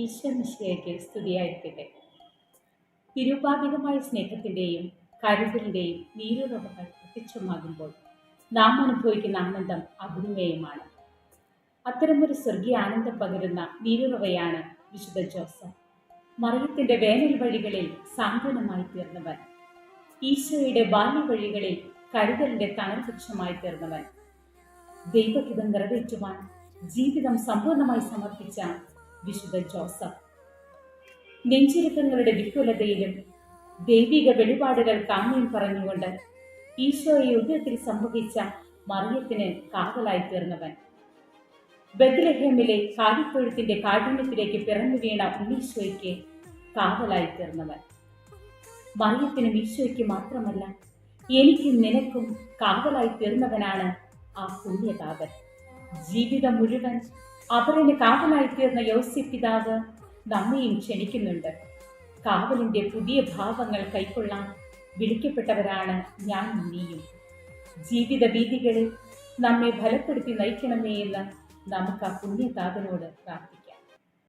ഈശ്വരനിശ്ചയയ്ക്ക് സ്തുതിയായിരിക്കട്ടെ. നിരുപാധികമായ സ്നേഹത്തിന്റെയും കരുതലിന്റെയും നീരുറവകൾ പ്രത്യക്ഷമാകുമ്പോൾ നാം അനുഭവിക്കുന്ന ആനന്ദം അഭിനമേയമാണ് അത്തരമൊരു സ്വർഗീയ ആനന്ദം പകരുന്ന നീരുറവയാണ് വിശുദ്ധ ജോസഫ്. മറിയത്തിന്റെ വേനൽ വഴികളിൽ സാന്ത്വനമായി തീർന്നവൻ. ഈശോയുടെ ബാല്യ വഴികളിൽ കരുതലിന്റെ തണൽ വൃക്ഷമായി തീർന്നവൻ. ദൈവഹിതം നിറവേറ്റുവാൻ ജീവിതം സമ്പൂർണമായി സമർപ്പിച്ച വിശുദ്ധ ജോസഫ്. നെഞ്ചിരുക്കങ്ങളുടെ വിപുലതയിലും ദൈവിക വെളിപാടുകൾ കാണുകയും പറഞ്ഞുകൊണ്ട് ഈശോയെ ഉദയത്തിൽ സംഭവിച്ച മറിയത്തിന് കാവലായി തീർന്നവൻ. ബദ്ലഹേമിലെ കാലിപ്പൊഴുത്തിന്റെ കാഠിന്യത്തിലേക്ക് പിറന്നു വീണ ഉണ്ണീശോയ്ക്ക് കാവലായി തീർന്നവൻ. മറിയത്തിനും ഈശോയ്ക്ക് മാത്രമല്ല എനിക്കും നിനക്കും കാവലായി തീർന്നവനാണ് ആ പുണ്യതാപൻ. ജീവിതം മുഴുവൻ അവരിന് കാവലായി തീർന്ന യോസി പിതാവ് നമ്മയും ക്ഷണിക്കുന്നുണ്ട്. കാവലിന്റെ പുതിയ ഭാവങ്ങൾ കൈക്കൊള്ളാൻ വിളിക്കപ്പെട്ടവരാണ് ഞാൻ നീയും. ജീവിത വീതികളിൽ നമ്മെ ഫലപ്പെടുത്തി നയിക്കണമേ എന്ന് നമുക്ക് ആ പുണ്യതാപനോട് പ്രാർത്ഥിക്കാം.